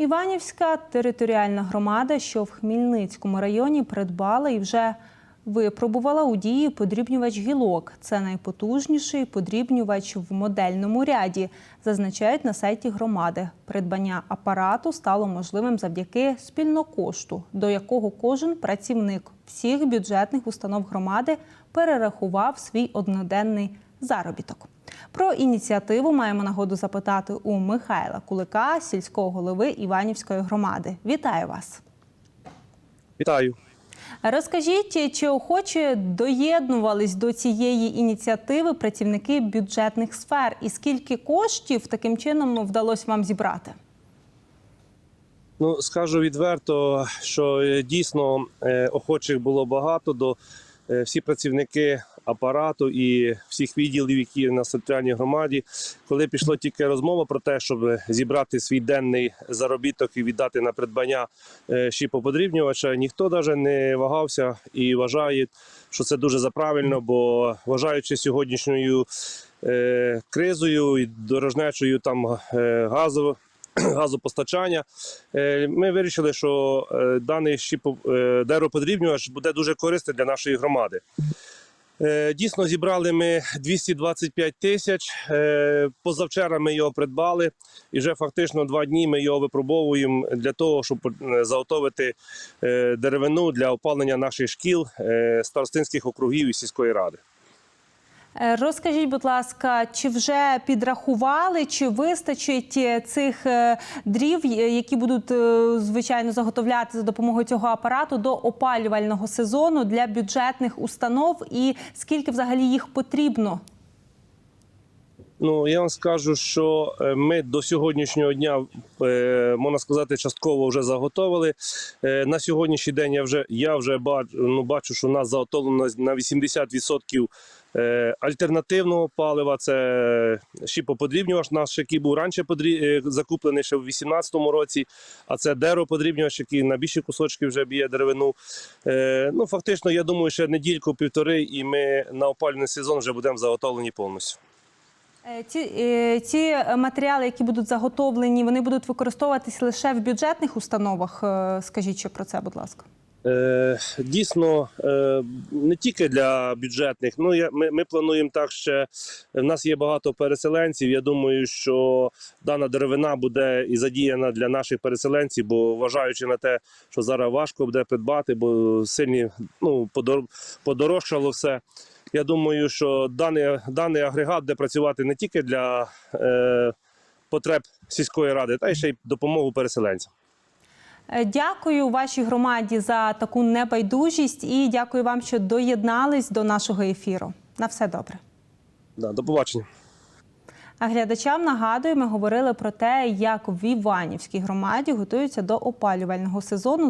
Іванівська територіальна громада, що в Хмільницькому районі придбала і вже випробувала у дії подрібнювач гілок. Це найпотужніший подрібнювач в модельному ряді, зазначають на сайті громади. Придбання апарату стало можливим завдяки спільнокошту, до якого кожен працівник всіх бюджетних установ громади перерахував свій одноденний заробіток. Про ініціативу маємо нагоду запитати у Михайла Кулика, сільського голови Іванівської громади. Вітаю вас! Вітаю. Розкажіть, чи охоче доєднувались до цієї ініціативи працівники бюджетних сфер, і скільки коштів таким чином вдалося вам зібрати? Ну скажу відверто, що е, дійсно е, охочих було багато до е, всі працівники апарату і всіх відділів, які на територіальній громаді. Коли пішла тільки розмова про те, щоб зібрати свій денний заробіток і віддати на придбання е, щіпоподрібнювача, ніхто навіть не вагався і вважає, що це дуже заправильно, бо вважаючи сьогоднішньою е, кризою і дорожнечою там е, газу. Газопостачання Е, ми вирішили, що е, даний е, дерево-подрібнювач буде дуже корисним для нашої громади. Е, Дійсно, зібрали ми 225 тисяч. Е, Позавчора ми його придбали, і вже фактично два дні ми його випробовуємо для того, щоб е, заготовити деревину для опалення наших шкіл, старостинських округів і сільської ради. Е, Розкажіть, будь ласка, чи вже підрахували, чи вистачить е, цих е, дрів, які будуть звичайно заготовляти за допомогою цього апарату до опалювального сезону для бюджетних установ, і скільки взагалі їх потрібно? Ну я вам скажу, що е, ми до сьогоднішнього дня е, можна сказати, частково вже заготовили. Е, На сьогоднішній день я вже я вже бачу, ну, бачу, що у нас заготовлено на 80% е, альтернативного палива. Це щіпоподрібнювач наш, який був раніше подрі- е, закуплений ще в 2018 році. А це дерево-подрібнювач, який на більші кусочки вже б'є деревину. Ну фактично, я думаю, ще недільку-півтори, і ми на опалювальний сезон вже будемо заготовлені повністю. Е, Ці, е, ці матеріали, які будуть заготовлені, вони будуть використовуватись лише в бюджетних установах. Е, Скажіть ще про це, будь ласка. Дійсно, не тільки для бюджетних. Ну я ми, ми плануємо так. Ще в нас є багато переселенців. Я думаю, що дана деревина буде і задіяна для наших переселенців, бо вважаючи на те, що зараз важко буде придбати, бо сильні ну подорожчало все. Я думаю, що даний, даний агрегат буде працювати не тільки для е, потреб сільської ради, та й ще й допомогу переселенцям. Е, Дякую вашій громаді за таку небайдужість і дякую вам, що доєднались до нашого ефіру. На все добре. Да, до побачення. А глядачам нагадую, ми говорили про те, як в Іванівській громаді готуються до опалювального сезону.